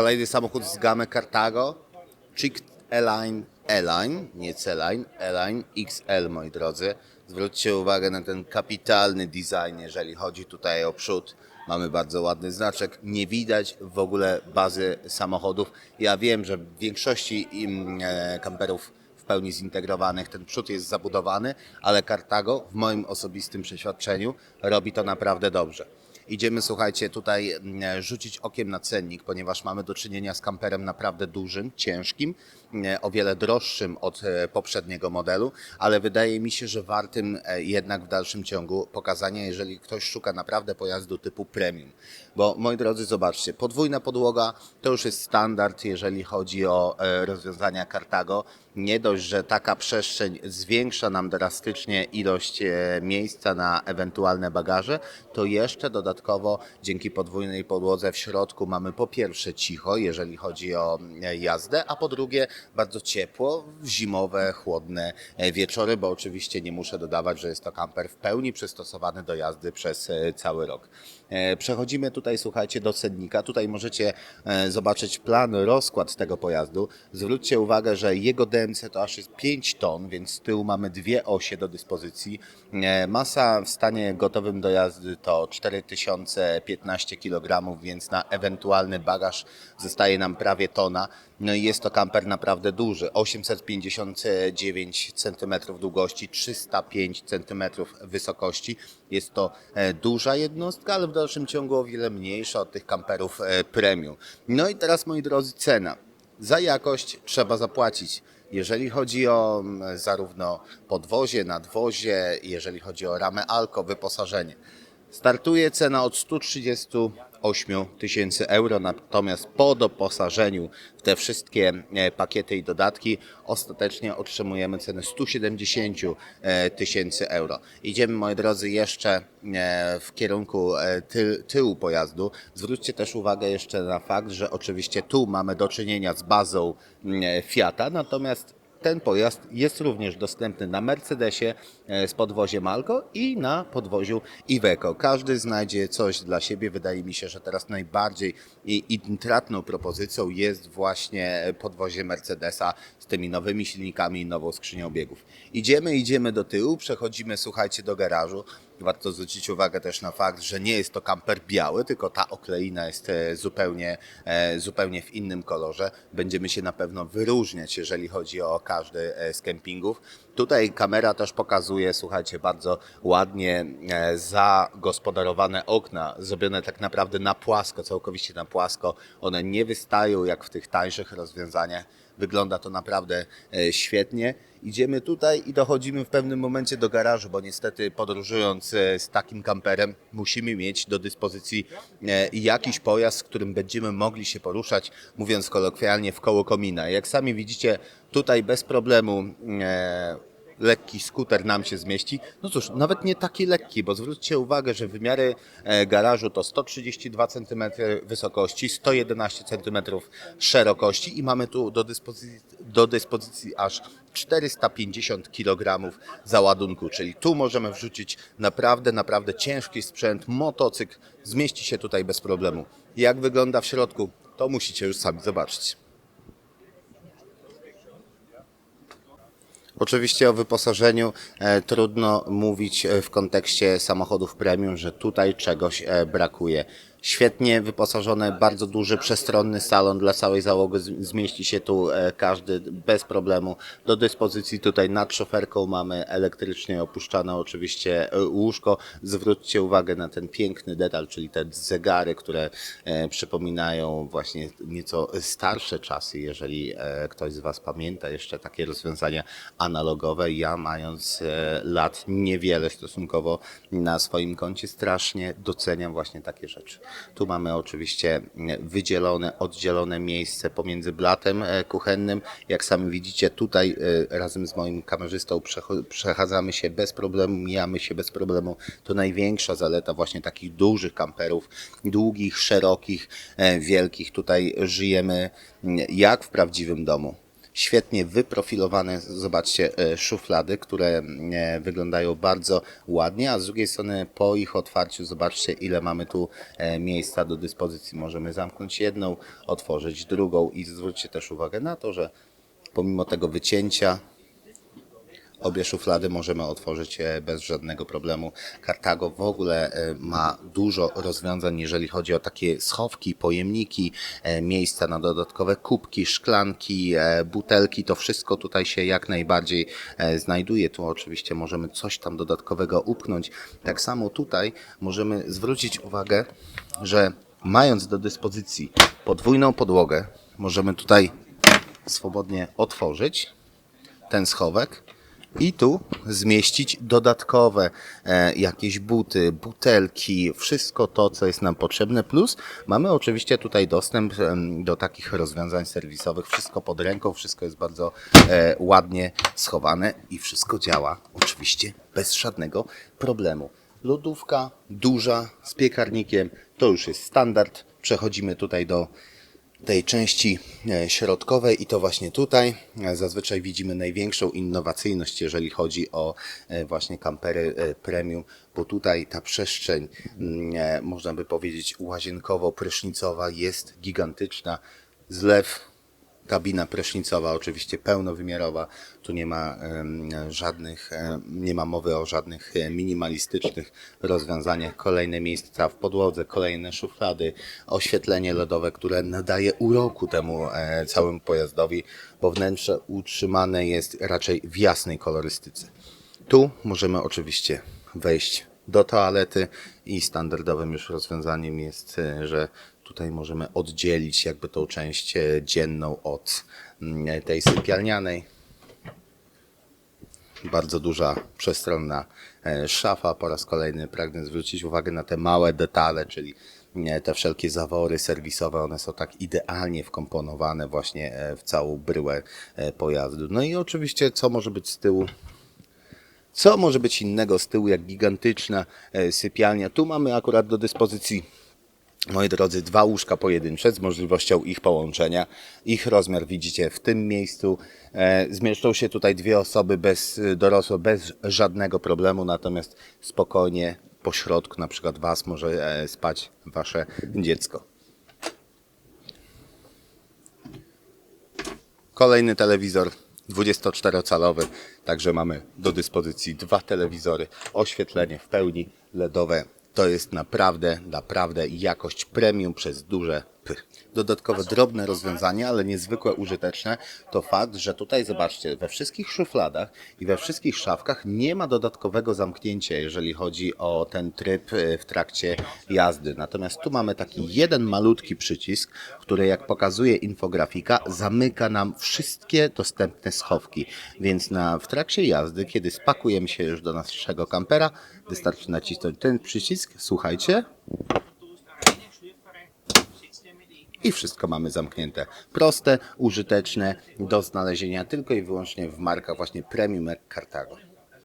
Kolejny samochód z gamy Cartago, Chick Airline, nie C-Line, XL, moi drodzy. Zwróćcie uwagę na ten kapitalny design, jeżeli chodzi tutaj o przód. Mamy bardzo ładny znaczek. Nie widać w ogóle bazy samochodów. Ja wiem, że w większości e, kamperów w pełni zintegrowanych ten przód jest zabudowany, ale Cartago w moim osobistym przeświadczeniu robi to naprawdę dobrze. Idziemy, słuchajcie, tutaj mm, rzucić okiem na cennik, ponieważ mamy do czynienia z kamperem naprawdę dużym, ciężkim, mm, o wiele droższym od e, poprzedniego modelu, ale wydaje mi się, że wartym e, jednak w dalszym ciągu pokazania, jeżeli ktoś szuka naprawdę pojazdu typu premium. Bo moi drodzy, zobaczcie, podwójna podłoga to już jest standard, jeżeli chodzi o e, rozwiązania Cartago. Nie dość, że taka przestrzeń zwiększa nam drastycznie ilość miejsca na ewentualne bagaże, to jeszcze dodatkowo dzięki podwójnej podłodze w środku mamy po pierwsze cicho, jeżeli chodzi o e, jazdę, a po drugie bardzo ciepło zimowe, chłodne e, wieczory, bo oczywiście nie muszę dodawać, że jest to kamper w pełni przystosowany do jazdy przez e, cały rok. Przechodzimy tutaj, słuchajcie, do cennika. Tutaj możecie zobaczyć plan, rozkład tego pojazdu. Zwróćcie uwagę, że jego DMC to aż jest 5 ton, więc z tyłu mamy dwie osie do dyspozycji. Masa w stanie gotowym do jazdy to 4015 kg, więc na ewentualny bagaż zostaje nam prawie tona. No i jest to kamper naprawdę duży. 859 cm długości, 305 cm wysokości. Jest to e, duża jednostka, ale w dalszym ciągu o wiele mniejsza od tych kamperów e, premium. No i teraz, moi drodzy, cena. Za jakość trzeba zapłacić. Jeżeli chodzi o zarówno podwozie, nadwozie, jeżeli chodzi o ramę alko, wyposażenie. Startuje cena od 138 tysięcy euro, natomiast po doposażeniu w te wszystkie e, pakiety i dodatki ostatecznie otrzymujemy cenę 170 e, tysięcy euro. Idziemy, moi drodzy, jeszcze e, w kierunku ty, tyłu pojazdu. Zwróćcie też uwagę jeszcze na fakt, że oczywiście tu mamy do czynienia z bazą Fiata, natomiast ten pojazd jest również dostępny na Mercedesie z podwoziem Alco i na podwoziu Iveco. Każdy znajdzie coś dla siebie. Wydaje mi się, że teraz najbardziej intratną propozycją jest właśnie podwozie Mercedesa z tymi nowymi silnikami i nową skrzynią biegów. Idziemy, idziemy do tyłu, przechodzimy, słuchajcie, do garażu. Warto zwrócić uwagę też na fakt, że nie jest to kamper biały, tylko ta okleina jest e, zupełnie, e, zupełnie w innym kolorze. Będziemy się na pewno wyróżniać, jeżeli chodzi o każdy e, z kempingów. Tutaj kamera też pokazuje, słuchajcie, bardzo ładnie e, zagospodarowane okna, zrobione tak naprawdę na płasko, całkowicie na płasko. One nie wystają jak w tych tańszych rozwiązaniach. Wygląda to naprawdę e, świetnie. Idziemy tutaj i dochodzimy w pewnym momencie do garażu, bo niestety podróżując e, z takim kamperem musimy mieć do dyspozycji jakiś pojazd, z którym będziemy mogli się poruszać, mówiąc kolokwialnie, w koło komina. Jak sami widzicie, tutaj bez problemu lekki skuter nam się zmieści. No cóż, nawet nie taki lekki, bo zwróćcie uwagę, że wymiary e, garażu to 132 cm wysokości, 111 cm szerokości i mamy tu do dyspozycji, do dyspozycji aż 450 kg załadunku, czyli tu możemy wrzucić naprawdę, naprawdę ciężki sprzęt, motocykl zmieści się tutaj bez problemu. Jak wygląda w środku, to musicie już sami zobaczyć. Oczywiście o wyposażeniu e, trudno mówić e, w kontekście samochodów premium, że tutaj czegoś e, brakuje. Świetnie wyposażony, bardzo duży, przestronny salon dla całej załogi. Zmieści się tu e, każdy bez problemu. Do dyspozycji tutaj nad szoferką mamy elektrycznie opuszczane oczywiście e, łóżko. Zwróćcie uwagę na ten piękny detal, czyli te zegary, które e, przypominają właśnie nieco starsze czasy, jeżeli ktoś z Was pamięta jeszcze takie rozwiązania analogowe. Ja mając lat niewiele stosunkowo na swoim koncie, strasznie doceniam właśnie takie rzeczy. Tu mamy oczywiście mm, wydzielone, oddzielone miejsce pomiędzy blatem e, kuchennym. Jak sami widzicie, tutaj e, razem z moim kamerzystą przechadzamy się bez problemu, mijamy się bez problemu. To największa zaleta właśnie takich dużych kamperów, długich, szerokich, e, wielkich. Tutaj żyjemy mm, jak w prawdziwym domu. Świetnie wyprofilowane, zobaczcie, e, szuflady, które e, wyglądają bardzo ładnie, a z drugiej strony po ich otwarciu zobaczcie, ile mamy tu e, miejsca do dyspozycji. Możemy zamknąć jedną, otworzyć drugą i zwróćcie też uwagę na to, że pomimo tego wycięcia Obie szuflady możemy otworzyć e, bez żadnego problemu. Cartago w ogóle e, ma dużo rozwiązań, jeżeli chodzi o takie schowki, pojemniki, e, miejsca na dodatkowe kubki, szklanki, butelki. To wszystko tutaj się jak najbardziej znajduje. Tu oczywiście możemy coś tam dodatkowego upchnąć. Tak samo tutaj możemy zwrócić uwagę, że mając do dyspozycji podwójną podłogę, możemy tutaj swobodnie otworzyć ten schowek i tu zmieścić dodatkowe e, jakieś buty, butelki, wszystko to, co jest nam potrzebne. Plus mamy oczywiście tutaj dostęp em, do takich rozwiązań serwisowych. Wszystko pod ręką, wszystko jest bardzo e, ładnie schowane i wszystko działa oczywiście bez żadnego problemu. Lodówka duża z piekarnikiem to już jest standard. Przechodzimy tutaj do tej części e, środkowej i to właśnie tutaj e, zazwyczaj widzimy największą innowacyjność, jeżeli chodzi o e, właśnie kampery premium, bo tutaj ta przestrzeń, mm, można by powiedzieć łazienkowo-prysznicowa jest gigantyczna. Zlew kabina prysznicowa, oczywiście pełnowymiarowa. Tu nie ma żadnych, nie ma mowy o żadnych e, minimalistycznych rozwiązaniach. Kolejne miejsca w podłodze, kolejne szuflady, oświetlenie LEDowe, które nadaje uroku temu e, całemu pojazdowi, bo wnętrze utrzymane jest raczej w jasnej kolorystyce. Tu możemy oczywiście wejść do toalety i standardowym już rozwiązaniem jest, e, że tutaj możemy oddzielić jakby tą część e, dzienną od mm, tej sypialnianej. Bardzo duża, przestronna e, szafa. Po raz kolejny pragnę zwrócić uwagę na te małe detale, czyli e, te wszelkie zawory serwisowe, one są tak idealnie wkomponowane właśnie w całą bryłę pojazdu. No i oczywiście, co może być z tyłu? Co może być innego z tyłu, jak gigantyczna sypialnia? Tu mamy akurat do dyspozycji, moi drodzy, dwa łóżka pojedyncze z możliwością ich połączenia. Ich rozmiar widzicie w tym miejscu. E, Zmieszczą się tutaj dwie osoby bez, e, dorosłe bez żadnego problemu, natomiast spokojnie po środku, na przykład Was, może e, spać Wasze dziecko. Kolejny telewizor 24-calowy, także mamy do dyspozycji dwa telewizory, oświetlenie w pełni LEDowe. To jest naprawdę, naprawdę jakość premium przez duże Dodatkowe drobne rozwiązanie, ale niezwykle użyteczne, to fakt, że tutaj zobaczcie, we wszystkich szufladach i we wszystkich szafkach nie ma dodatkowego zamknięcia, jeżeli chodzi o ten tryb e, w trakcie jazdy. Natomiast tu mamy taki jeden malutki przycisk, który jak pokazuje infografika, zamyka nam wszystkie dostępne schowki. Więc na, w trakcie jazdy, kiedy spakujemy się już do naszego kampera, wystarczy nacisnąć ten przycisk, słuchajcie, i wszystko mamy zamknięte. Proste, użyteczne, do znalezienia tylko i wyłącznie w markach właśnie Premium jak Cartago.